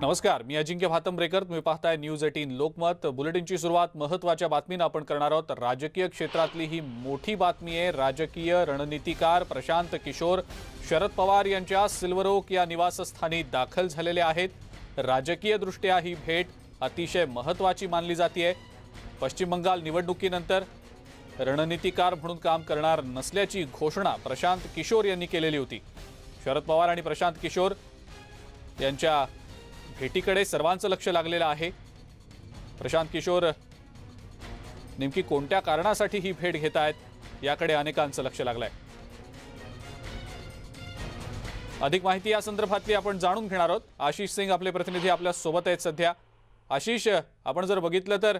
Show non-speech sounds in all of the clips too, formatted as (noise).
नमस्कार मी अजिंक्य भातंब्रेकर. तुम्ही पाहताय न्यूज एटीन लोकमत. बुलेटिनची सुरुवात महत्त्वाच्या बातमीनं आपण करणार आहोत. राजकीय क्षेत्रातली ही मोठी बातमी आहे. राजकीय रणनीतिकार प्रशांत किशोर शरद पवार यांच्या सिल्वर ओक या निवासस्थानी दाखल झालेले आहेत. राजकीयदृष्ट्या ही भेट अतिशय महत्वाची मानली जाते पश्चिम बंगाल निवडणुकीनंतर रणनीतिकार म्हणून काम करणार नसल्याची घोषणा प्रशांत किशोर यांनी केलेली होती. शरद पवार आणि प्रशांत किशोर यांच्या भेटीकडे सर्वांचं लक्ष लागलेलं आहे. प्रशांत किशोर नेमकी कोणत्या कारणासाठी ही भेट घेत आहेत याकडे अनेकांचं लक्ष लागलंय. अधिक माहिती या संदर्भातली आपण जाणून घेणार आहोत. आशिष सिंग आपले प्रतिनिधी आपल्यासोबत आहेत सध्या. आशिष आपण जर बघितलं तर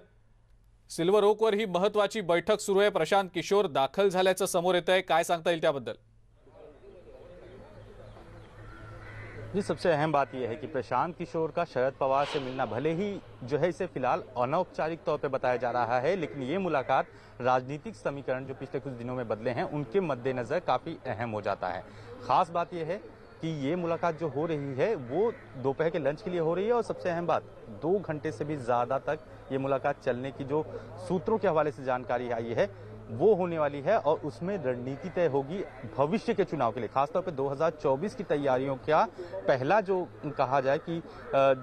सिल्वर ओकवर ही महत्वाची बैठक सुरू आहे. प्रशांत किशोर दाखल झाल्याचं समोर येत आहे काय सांगता येईल त्याबद्दल? जी सबसे अहम बात यह है कि प्रशांत किशोर का शरद पवार से मिलना भले ही जो है इसे फ़िलहाल अनौपचारिक तौर पे बताया जा रहा है, लेकिन ये मुलाकात राजनीतिक समीकरण जो पिछले कुछ दिनों में बदले हैं, उनके मद्देनजर काफ़ी अहम हो जाता है। खास बात यह है कि ये मुलाकात जो हो रही है, वो दोपहर के लंच के लिए हो रही है, और सबसे अहम बात, दो घंटे से भी ज़्यादा तक ये मुलाकात चलने की जो सूत्रों के हवाले से जानकारी आई है वो होने वाली है और उसमें रणनीति तय होगी भविष्य के चुनाव के लिए खासतौर पे 2024 की तैयारियों का पहला जो कहा जाए कि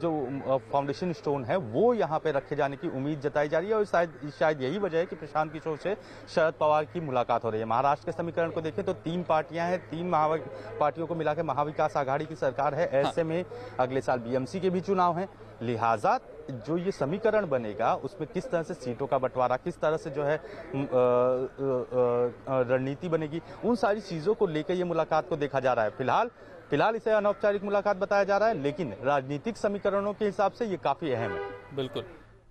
जो फाउंडेशन स्टोन है वो यहाँ पे रखे जाने की उम्मीद जताई जा रही है और शायद शायद यही वजह है कि प्रशांत किशोर से शरद पवार की मुलाकात हो रही है। महाराष्ट्र के समीकरण को देखें तो तीन पार्टियाँ हैं तीन महा पार्टियों को मिला महाविकास आघाड़ी की सरकार है। ऐसे में अगले साल बीएमसी के भी चुनाव हैं। लिहाजा जो ये समीकरण बनेगा, उसमें किस तरह से सीटों का बंटवारा, किस तरह से जो है रणनीति बनेगी, उन सारी चीज़ों को लेकर ये मुलाकात को देखा जा रहा है। फ़िलहाल फ़िलहाल इसे अनौपचारिक मुलाकात बताया जा रहा है, लेकिन राजनीतिक समीकरणों के हिसाब से ये काफ़ी अहम है। बिल्कुल।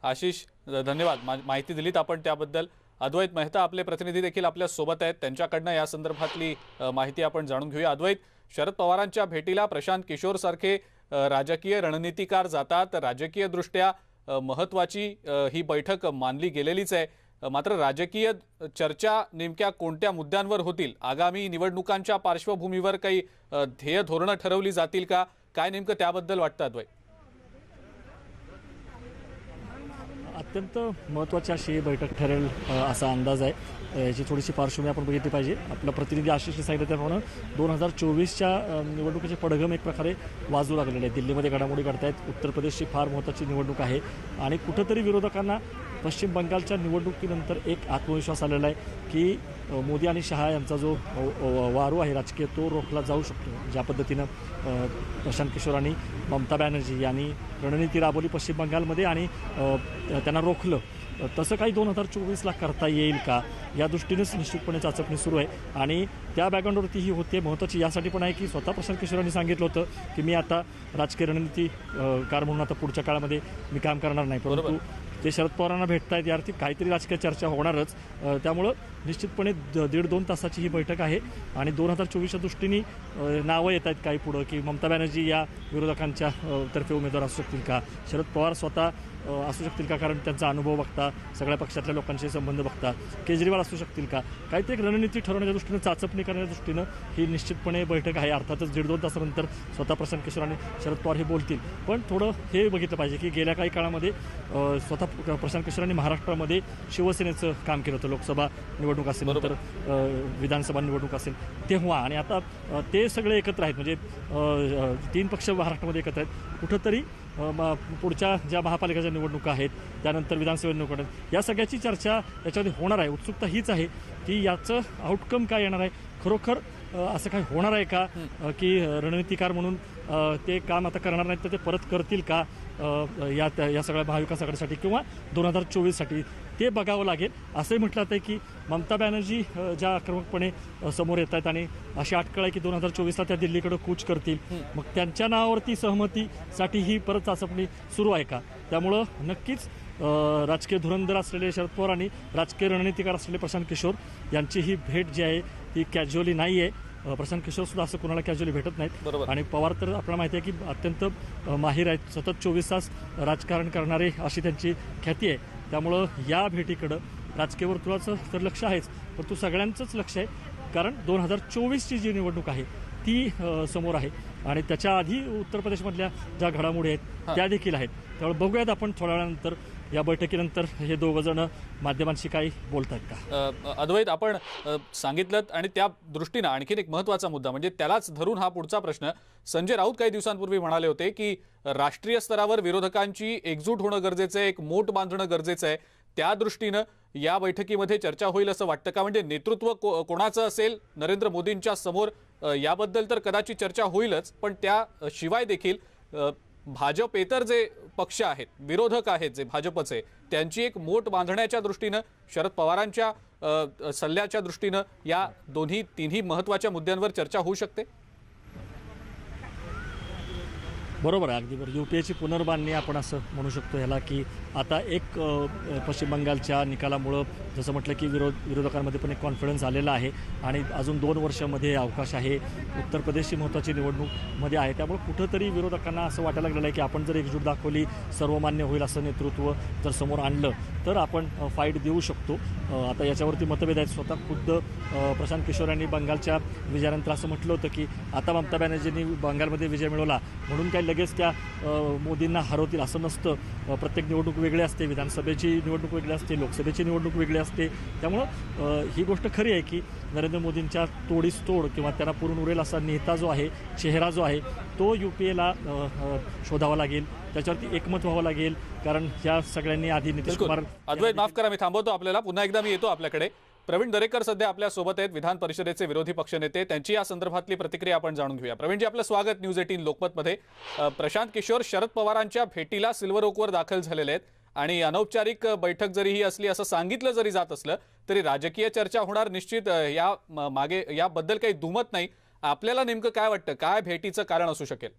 आशिष धन्यवाद। माहिती दिलीत आपण त्याबद्दल। अद्वैत मेहता आपले प्रतिनिधी देखील आपल्या सोबत आहेत. त्यांच्याकडनं या संदर्भातली माहिती आपण जाणून घेऊया. अद्वैत, शरद पवारांच्या भेटीला प्रशांत किशोर सारखे राजकीय रणनीतिकार जातात. राजकीयदृष्ट्या महत्त्वाची ही बैठक मानली गेलेलीच आहे. मात्र राजकीय चर्चा नेमक्या कोणत्या मुद्द्यांवर होतील? आगामी निवडणुकांच्या पार्श्वभूमीवर काही ध्येय धोरणं ठरवली जातील का? काय नेमकं त्याबद्दल वाटतं अद्वैत अत्यंत महत्त्वाची अशी बैठक ठरेल असा अंदाज आहे. याची थोडीशी पार्श्वभूमी आपण बघितली पाहिजे. आपला प्रतिनिधी आशिषने सांगितलं त्याप्रमाणे दोन हजार चोवीसच्या निवडणुकीचे पडघम एक प्रकारे वाजू लागलेले आहे दिल्लीमध्ये घडामोडी घडतायत. उत्तर प्रदेशची फार महत्त्वाची निवडणूक आहे. आणि कुठंतरी विरोधकांना पश्चिम बंगालच्या निवडणुकीनंतर एक आत्मविश्वास आलेला आहे की मोदी आणि शहा यांचा जो वारू आहे राजकीय तो रोखला जाऊ शकतो. ज्या पद्धतीनं प्रशांत किशोर आणि ममता बॅनर्जी यांनी रणनीती राबवली पश्चिम बंगालमध्ये आणि त्यांना रोखलं. तसं काही दोन हजार चोवीसला करता येईल का? या दृष्टीनेच निश्चितपणे चाचपणी सुरू आहे. आणि त्या बॅकग्राऊंडवरती ही होते महत्त्वाची यासाठी पण आहे की स्वतः प्रशांत किशोरांनी सांगितलं होतं की मी आता राजकीय रणनीती कार म्हणून आता पुढच्या काळामध्ये मी काम करणार नाही. परंतु ते शरद पवारांना भेटत आहेत यावरती काहीतरी राजकीय चर्चा होणारच. त्यामुळं निश्चितपणे द- दीड दोन तासाची ही बैठक आहे आणि दोन हजार चोवीसच्या दृष्टीने नावं येत आहेत काही पुढं की ममता बॅनर्जी या विरोधकांच्या तर्फे उमेदवार असू शकतील का? शरद पवार स्वतः असू शकतील का? कारण त्यांचा अनुभव बघता सगळ्या पक्षातल्या लोकांशी संबंध बघता केजरीवाल असू शकतील का? काहीतरी एक रणनीती ठरवण्याच्या दृष्टीनं चाचपणी करण्याच्या दृष्टीनं ही निश्चितपणे बैठक आहे. अर्थातच दीड दोन तासानंतर स्वतः प्रशांत किशोर आणि शरद पवार हे बोलतील. पण थोडं हे बघितलं पाहिजे की गेल्या काही काळामध्ये स्वतः प्रशांत किशोरांनी महाराष्ट्रामध्ये शिवसेनेचं काम केलं होतं. लोकसभा निवडणूक असेल नंतर विधानसभा निवडणूक असेल तेव्हा. आणि आता ते सगळे एकत्र आहेत. म्हणजे तीन पक्ष महाराष्ट्रामध्ये एकत्र आहेत. कुठंतरी पुढच्या ज्या महापालिकेच्या निवडणुका आहेत त्यानंतर विधानसभा निवडणुका या सगळ्याची चर्चा याच्यामध्ये होणार आहे. उत्सुकता हीच आहे की याचं आउटकम काय येणार आहे? खरोखर असं काही होणार आहे का? की रणनीतिकार म्हणून ते काम आता करणार नाहीत तर ते परत करतील का? या त्या- या सगळ्या महाविकास आघाडीसाठी किंवा दोन हजार चोवीससाठी. ते बघावं लागेल. असंही म्हटलं जातं की ममता बॅनर्जी ज्या आक्रमकपणे समोर येत आहेत आणि अशी अटकळ आहे की दोन हजार चोवीसला त्या दिल्लीकडे कूच करतील. मग त्यांच्या नावावरती सहमतीसाठी ही परत चाचपणी सुरू आहे का? त्यामुळं नक्कीच राजकीय धुरंधर असलेले शरद पवार आणि राजकीय रणनीतिकार असलेले प्रशांत किशोर यांची ही भेट जी आहे ती कॅज्युअली नाही आहे प्रशांत किशोर सुद्धा असं कोणाला कॅज्युअली भेटत नाहीत. आणि पवार तर आपल्याला माहिती आहे की अत्यंत माहीर आहेत. सतत चोवीस तास राजकारण करणारे अशी त्यांची ख्याती आहे. त्यामुळं या भेटीकडं राजकीय वर्तुळाचं तर लक्ष आहेच परंतु सगळ्यांचंच लक्ष आहे कारण दोन हजार चोवीसची जी निवडणूक आहे ती समोर आहे. आणि त्याच्या आधी उत्तर प्रदेशमधल्या ज्या घडामोडी आहेत त्या देखील आहेत. त्यामुळे बघूयात आपण थोड्या वेळानंतर या बैठकीनंतर हे दोघं जण माध्यमांशी काही बोलत आहेत का अद्वैत आपण सांगितलं आणि त्या दृष्टीनं आणखीन एक महत्त्वाचा मुद्दा म्हणजे त्यालाच धरून हा पुढचा प्रश्न. संजय राऊत काही दिवसांपूर्वी म्हणाले होते की राष्ट्रीय स्तरावर विरोधकांची एकजूट होणं गरजेचं आहे एक मोठ बांधणं गरजेचं आहे. त्या दृष्टीनं या बैठकीमध्ये चर्चा होईल असं वाटतं का? म्हणजे नेतृत्व को- कोणाचं असेल? नरेंद्र मोदींच्या समोर याबद्दल तर कदाचित चर्चा होईलच पण त्या शिवाय देखील भाजपेतर जे पक्ष आहेत विरोधक आहेत जे भाजपचे त्यांची एक मोठ बांधण्याच्या दृष्टीनं शरद पवारांच्या सल्ल्याच्या दृष्टीनं या दोन्ही तिन्ही महत्त्वाच्या मुद्द्यांवर चर्चा होऊ शकते? बरोबर आहे अगदी बरोबर. यू पी एची पुनर्बांधणी आपण असं म्हणू शकतो ह्याला की आता एक पश्चिम बंगालच्या निकालामुळं जसं म्हटलं की विरोध विरोधकांमध्ये पण एक कॉन्फिडन्स आलेला आहे आणि अजून दोन वर्षामध्ये अवकाश आहे. उत्तर प्रदेशची महत्त्वाची निवडणूकमध्ये आहे. त्यामुळे कुठंतरी विरोधकांना असं वाटायला लागलेलं आहे की आपण जर एकजूट दाखवली सर्वमान्य होईल असं नेतृत्व जर समोर आणलं तर आपण फाईट देऊ शकतो. आता याच्यावरती मतभेद आहेत. स्वतः खुद्द प्रशांत किशोर यांनी बंगालच्या विजयानंतर असं म्हटलं होतं की आता ममता बॅनर्जींनी बंगालमध्ये विजय मिळवला. म्हणून काही लगेच त्या मोदींना हरवतील असं नसतं. प्रत्येक निवडणूक वेगळी असते. विधानसभेची निवडणूक वेगळी असते. लोकसभेची निवडणूक वेगळी असते. त्यामुळं ही गोष्ट खरी आहे की नरेंद्र मोदींच्या तोडीस तोड किंवा त्यांना पुरून उरेल असा नेता जो आहे चेहरा जो आहे तो यू पी एला शोधावा लागेल. त्याच्यावरती एकमत व्हावं लागेल कारण ह्या सगळ्यांनी आधी नितीश कुमार अद्वैत माफ करा मी थांबवतो आपल्याला. पुन्हा एकदा मी येतो आपल्याकडे. प्रवीण दरेकर सध्या आपल्यासोबत आहेत विधान परिषदेचे विरोधी पक्षनेते त्यांची या संदर्भातली प्रतिक्रिया आपण जाणून घेऊया. प्रवीणजी आपलं स्वागत न्यूज एटीन लोकमतमध्ये. प्रशांत किशोर शरद पवारांच्या भेटीला सिल्वर ओकवर दाखल झालेले आहेत. आणि अनौपचारिक बैठक जरी ही असली असं सांगितलं जरी जात असलं तरी राजकीय चर्चा होणार निश्चित. या मागे याबद्दल काही दुमत नाही. आपल्याला नेमकं काय वाटतं? काय भेटीचं कारण असू शकेल?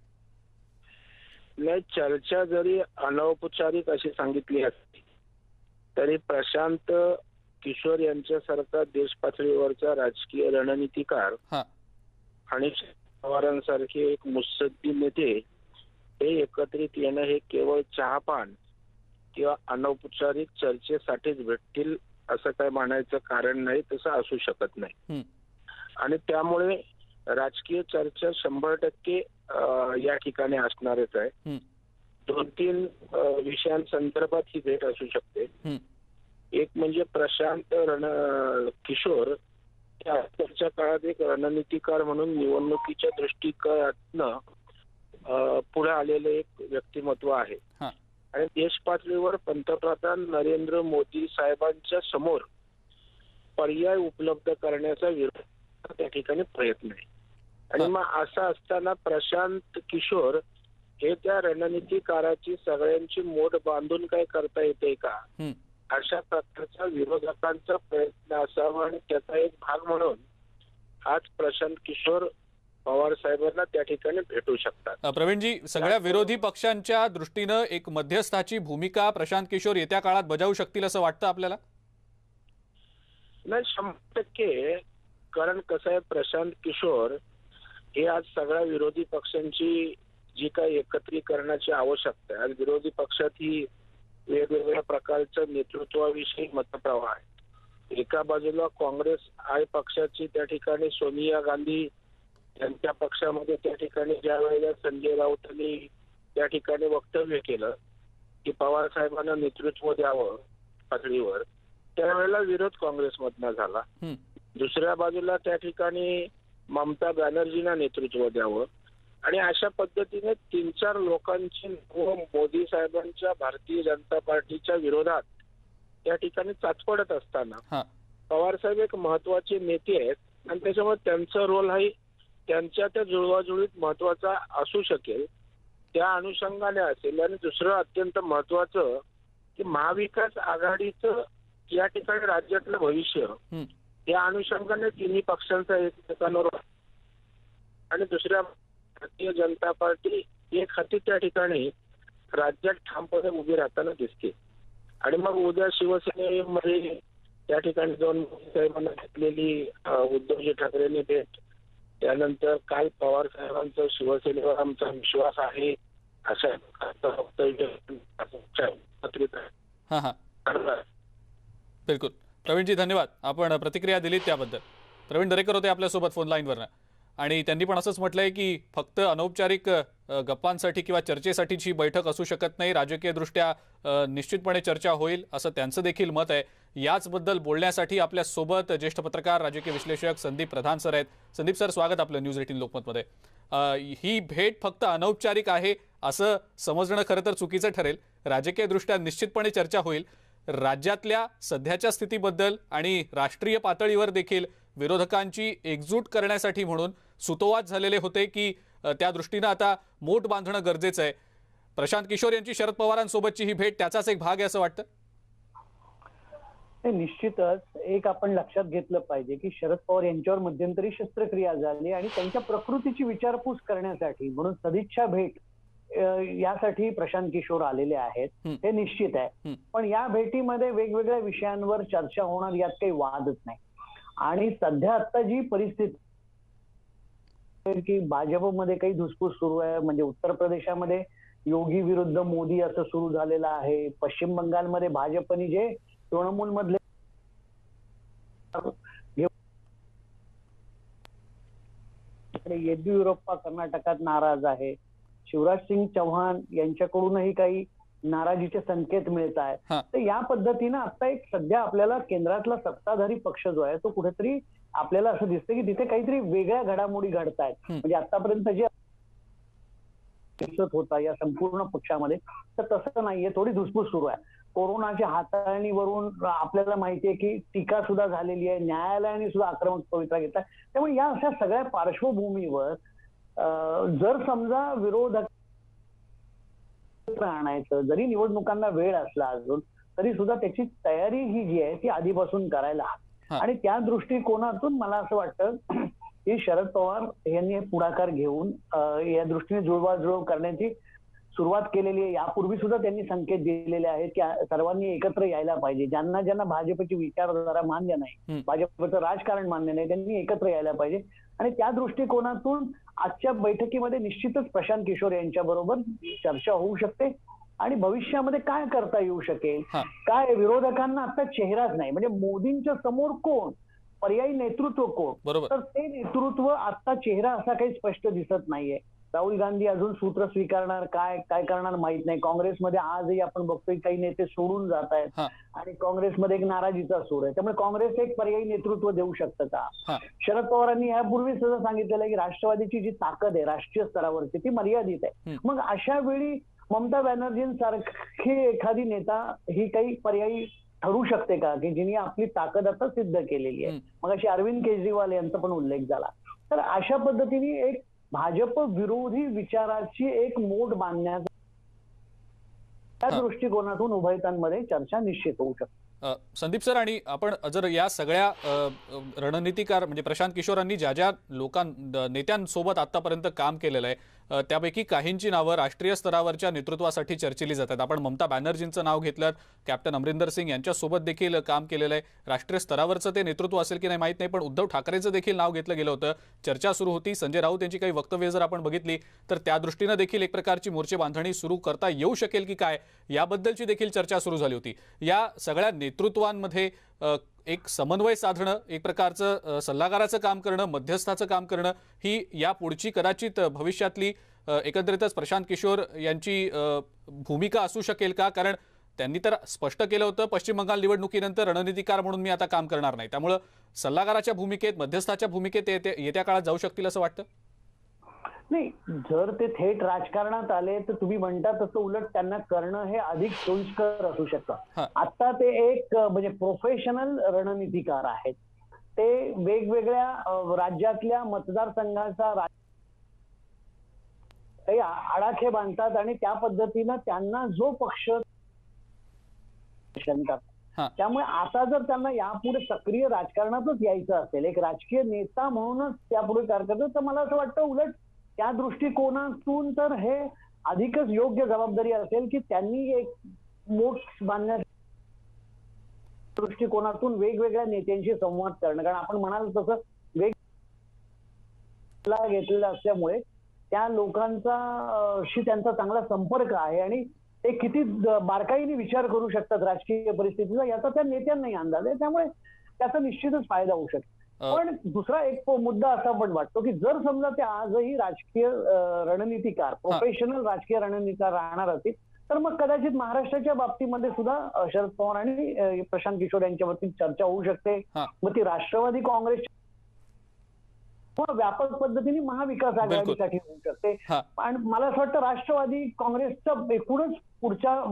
नाही चर्चा जरी अनौपचारिक अशी सांगितली असली तरी प्रशांत किशोर यांच्यासारखा देश पातळीवरचा राजकीय रणनीतिकार हा आणि पवारांसारखे एक मुत्सद्दी नेते हे एकत्रित येणं हे केवळ चहापान किंवा अनौपचारिक चर्चेसाठीच भेटतील असं काय म्हणायचं कारण नाही तसं असू शकत नाही. आणि त्यामुळे राजकीय चर्चा शंभर टक्के या ठिकाणी असणारच आहे. दोन तीन विषयांसंदर्भात ही भेट असू शकते. एक म्हणजे प्रशांत रण किशोर आजकालच्या काळात एक रणनीतिकार म्हणून निवडणुकीच्या दृष्टिकोनातनं पुढे आलेलं एक व्यक्तिमत्व आहे. आणि देश पातळीवर पंतप्रधान नरेंद्र मोदी साहेबांच्या समोर पर्याय उपलब्ध करण्याचा विरोध त्या ठिकाणी प्रयत्न आहे आणि. मग असं असताना प्रशांत किशोर हे त्या रणनीतिकाराची सगळ्यांची मोड बांधून काय करता येते का. अशा प्रकारचा विरोधकांचा प्रयत्न असावा आणि त्याचा एक भाग म्हणून आज प्रशांत किशोर पवार साहेबांना त्या ठिकाणी भेटू शकतात प्रवीणजी सगळ्या विरोधी पक्षांच्या दृष्टीनं एक मध्यस्थाची भूमिका प्रशांत किशोर येत्या काळात बजावू शकतील असं वाटतं आपल्याला नाही शंभर टक्के कारण कसं आहे प्रशांत किशोर हे आज सगळ्या विरोधी पक्षांची जी काही एकत्रीकरणाची आवश्यकता आहे आज विरोधी पक्षात ही वेगवेगळ्या प्रकारचं नेतृत्वाविषयी मतप्रवाह आहे एका बाजूला काँग्रेस आय पक्षाची त्या ठिकाणी सोनिया गांधी यांच्या पक्षामध्ये त्या ठिकाणी ज्या वेळेला संजय राऊतांनी त्या ठिकाणी वक्तव्य केलं की पवार साहेबांना नेतृत्व द्यावं पातळीवर त्यावेळेला विरोध काँग्रेसमधनं झाला. दुसऱ्या बाजूला त्या ठिकाणी ममता बॅनर्जींना नेतृत्व द्यावं. आणि अशा पद्धतीने तीन चार लोकांची मोदी साहेबांच्या भारतीय जनता पार्टीच्या विरोधात त्या ठिकाणी चाचपडत असताना हा. पवार साहेब एक महत्त्वाचे नेते आहेत. आणि त्याच्यामुळे त्यांचा रोल हाही त्यांच्या त्या जुळवाजुळीत महत्त्वाचा असू शकेल त्या अनुषंगाने असेल. आणि दुसरं अत्यंत महत्वाचं की महाविकास आघाडीचं या ठिकाणी राज्यातलं भविष्य. या अनुषंगाने तिन्ही पक्षांचा एकमेकांवर आणि दुसऱ्या भारतीय जनता पार्टी एक हाती त्या ठिकाणी राज्यात ठामपणे उभी राहताना दिसते. आणि मग उद्या शिवसेनेमध्ये त्या ठिकाणी जाऊन साहेबांना घेतलेली उद्धवजी ठाकरेंनी भेट. त्यानंतर काल पवार साहेबांचं शिवसेनेवर आमचा विश्वास आहे अशा प्रकारचं वक्तव्य बिलकुल. प्रवीणजी धन्यवाद. आपण प्रतिक्रिया दिलीत त्याबद्दल. प्रवीण दरेकर होते आपल्यासोबत फोन लाईनवरनं आणि त्यांनी पण असंच म्हटलंय की फक्त अनौपचारिक गप्पांसाठी किंवा चर्चेसाठीची बैठक असू शकत नाही. राजकीयदृष्ट्या निश्चितपणे चर्चा होईल असं त्यांचं देखील मत आहे. याचबद्दल बोलण्यासाठी आपल्यासोबत ज्येष्ठ पत्रकार राजकीय विश्लेषक संदीप प्रधान सर आहेत. संदीप सर स्वागत आपलं न्यूज एटीन लोकमतमध्ये. ही भेट फक्त अनौपचारिक आहे असं समजणं खरं तर चुकीचं ठरेल. राजकीयदृष्ट्या निश्चितपणे चर्चा होईल. राज्यातल्या सध्याच्या स्थितीबद्दल आणि राष्ट्रीय पातळीवर देखील विरोधकांची एकजूट करण्यासाठी म्हणून सुतोवाच झालेले होते की त्या दृष्टीनं आता मोठ बांधणं गरजेचं आहे. प्रशांत किशोर यांची शरद पवारांसोबतची ही भेट त्याचाच एक भाग आहे असं वाटतं? हे निश्चितच एक आपण लक्षात घेतलं पाहिजे की शरद पवार यांच्यावर मध्यंतरी शस्त्रक्रिया झाली आणि त्यांच्या प्रकृतीची विचारपूस करण्यासाठी म्हणून सदिच्छा भेट यासाठी प्रशांत किशोर आलेले आहेत. हं. निश्चित आहे. पण या भेटीमध्ये वेगवेगळ्या विषयांवर चर्चा होणार यात काही वादच नाही. आणि सध्या आता जी परिस्थिती की भाजपमध्ये काही धुसफूस सुरू आहे म्हणजे उत्तर प्रदेशामध्ये योगी विरुद्ध मोदी असं सुरू झालेलं आहे. पश्चिम बंगालमध्ये भाजपने जे तृणमूल मधले येद्युरप्पा कर्नाटकात नाराज आहे. शिवराज सिंग चौहान यांच्याकडूनही काही नाराजीचे संकेत मिळत. आहेत. तर या पद्धतीनं आता एक सध्या आपल्याला केंद्रातला सत्ताधारी पक्ष जो आहे तो कुठेतरी आपल्याला असं दिसतं की तिथे काहीतरी वेगळ्या घडामोडी घडतायत. हं. म्हणजे आतापर्यंत जे दिसत होता या संपूर्ण पक्षामध्ये तर तसं नाहीये. थोडी धुसफूस सुरू आहे. कोरोनाच्या हाताळणीवरून आपल्याला माहिती आहे की टीका सुद्धा झालेली आहे. न्यायालयाने सुद्धा आक्रमक पवित्रा घेतला त्यामुळे या अशा सगळ्या पार्श्वभूमीवर जर समजा विरोधक आणायचं जरी निवडणुकांना वेळ असला अजून तरी सुद्धा त्याची तयारी ही जी आहे ती आधीपासून करायला. आणि त्या दृष्टिकोनातून मला असं वाटतं (clears throat) की शरद पवार यांनी पुढाकार घेऊन या दृष्टीने जुळवाजुळव करण्याची सुरुवात केलेली आहे यापूर्वी सुद्धा त्यांनी संकेत दिलेले आहेत की सर्वांनी एकत्र यायला पाहिजे ज्यांना ज्यांना भाजपची विचारधारा मान्य नाही. भाजपचं राजकारण मान्य नाही त्यांनी एकत्र यायला पाहिजे आणि त्या दृष्टिकोनातून आजच्या बैठकीमध्ये निश्चितच प्रशांत किशोर यांच्या बरोबर चर्चा होऊ शकते. आणि भविष्यामध्ये काय करता येऊ शकेल. काय विरोधकांना आता चेहराच नाही. म्हणजे मोदींच्या समोर कोण? पर्यायी नेतृत्व कोण? तर ते नेतृत्व आता चेहरा असा काही स्पष्ट दिसत नाहीये. राहुल गांधी अजून सूत्र स्वीकारणार काय काय करणार माहीत नाही काँग्रेसमध्ये आजही आपण बघतोय काही नेते सोडून जात आहेत. आणि काँग्रेसमध्ये एक नाराजीचा सूर आहे त्यामुळे काँग्रेस एक पर्यायी नेतृत्व देऊ शकतं का. शरद पवारांनी यापूर्वी सुद्धा सांगितलेलं आहे की राष्ट्रवादीची जी ताकद आहे राष्ट्रीय स्तरावरची ती मर्यादित आहे. मग अशा वेळी ममता बॅनर्जींसारखी एखादी नेता ही काही पर्यायी ठरू शकते का की जिने आपली ताकद आता सिद्ध केलेली आहे. मग अशी अरविंद केजरीवाल यांचा पण उल्लेख झाला तर अशा पद्धतीने एक भाजप विरोधी विचाराची एक मोड बांधण्याचा त्या. दृष्टिकोनातून उभयतांमध्ये चर्चा निश्चित होऊ शकते संदीप सर आणि आपण जर या सगळ्या रणनीतिकार म्हणजे प्रशांत किशोरांनी ज्या ज्या लोकां नेत्यांसोबत आतापर्यंत काम केलेलं आहे त्यापैकी काहींची नावं राष्ट्रीय स्तरावरच्या नेतृत्वासाठी चर्चिली जातात. आपण ममता बॅनर्जींचं नाव घेतलं कॅप्टन अमरिंदर सिंग यांच्यासोबत देखील काम केलेलं आहे. राष्ट्रीय स्तरावरचं ते नेतृत्व असेल की नाही माहीत नाही पण उद्धव ठाकरेचं देखील नाव घेतलं गेलं होतं. चर्चा सुरू होती. संजय राऊत यांची काही वक्तव्य जर आपण बघितली तर त्या दृष्टीनं देखील एक प्रकारची मोर्चे बांधणी सुरू करता येऊ शकेल की काय? याबद्दलची देखील चर्चा सुरू झाली होती. या सगळ्या नेतृत्वांमध्ये एक समन्वय साधणं एक प्रकारचं सल्लागाराचं काम करणं मध्यस्थाचं काम करणं ही या पुढची कदाचित भविष्यातली एकंदरीतच प्रशांत किशोर यांची भूमिका असू शकेल का? कारण त्यांनी तर स्पष्ट केलं होतं पश्चिम बंगाल निवडणुकीनंतर रणनीतिकार म्हणून मी आता काम करणार नाही. त्यामुळं सल्लागाराच्या भूमिकेत मध्यस्थाच्या भूमिकेत येत्या काळात जाऊ शकतील असं वाटतं? नाही जर ते थेट राजकारणात आले तर तुम्ही म्हणता तसं उलट त्यांना करणं हे अधिक सोयीस्कर असू. शकतं आता ते एक म्हणजे प्रोफेशनल रणनीतिकार आहेत ते वेगवेगळ्या राज्यातल्या मतदारसंघाचा काही आडाखे बांधतात आणि त्या पद्धतीनं त्यांना जो पक्ष. त्यामुळे आता जर त्यांना यापुढे सक्रिय राजकारणातच यायचं असेल एक राजकीय नेता म्हणूनच त्यापुढे कार्य करतो तर मला असं वाटतं उलट त्या दृष्टिकोनातून तर हे अधिकच योग्य जबाबदारी असेल की त्यांनी एक मोठ बांधण्या दृष्टिकोनातून वेगवेगळ्या नेत्यांशी संवाद करणं. कारण आपण म्हणाल तसं वेग घेतलेला असल्यामुळे त्या लोकांचा शी त्यांचा चांगला संपर्क आहे आणि ते किती बारकाईने विचार करू शकतात राजकीय परिस्थितीचा याचा त्या नेत्यांनाही अंदाज आहे. त्यामुळे त्याचा निश्चितच फायदा होऊ शकतो. पण दुसरा एक मुद्दा असा पण वाटतो की जर समजा ते आजही राजकीय रणनीतिकार प्रोफेशनल राजकीय रणनीतिकार राहणार असतील तर मग कदाचित महाराष्ट्राच्या बाबतीमध्ये सुद्धा शरद पवार आणि प्रशांत किशोर यांच्या बाबतीत चर्चा होऊ शकते. मग ती राष्ट्रवादी काँग्रेस व्यापक पद्धतीने महाविकास आघाडीसाठी होऊ शकते. आणि मला असं वाटतं राष्ट्रवादी काँग्रेसचं एकूणच पुढच्या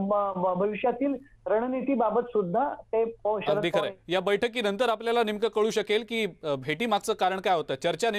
भविष्यातील रणनीतीबाबत सुद्धा ते या बैठकीनंतर आपल्याला नेमकं कळू शकेल की अ, भेटीमागचं कारण काय होतं? चर्चा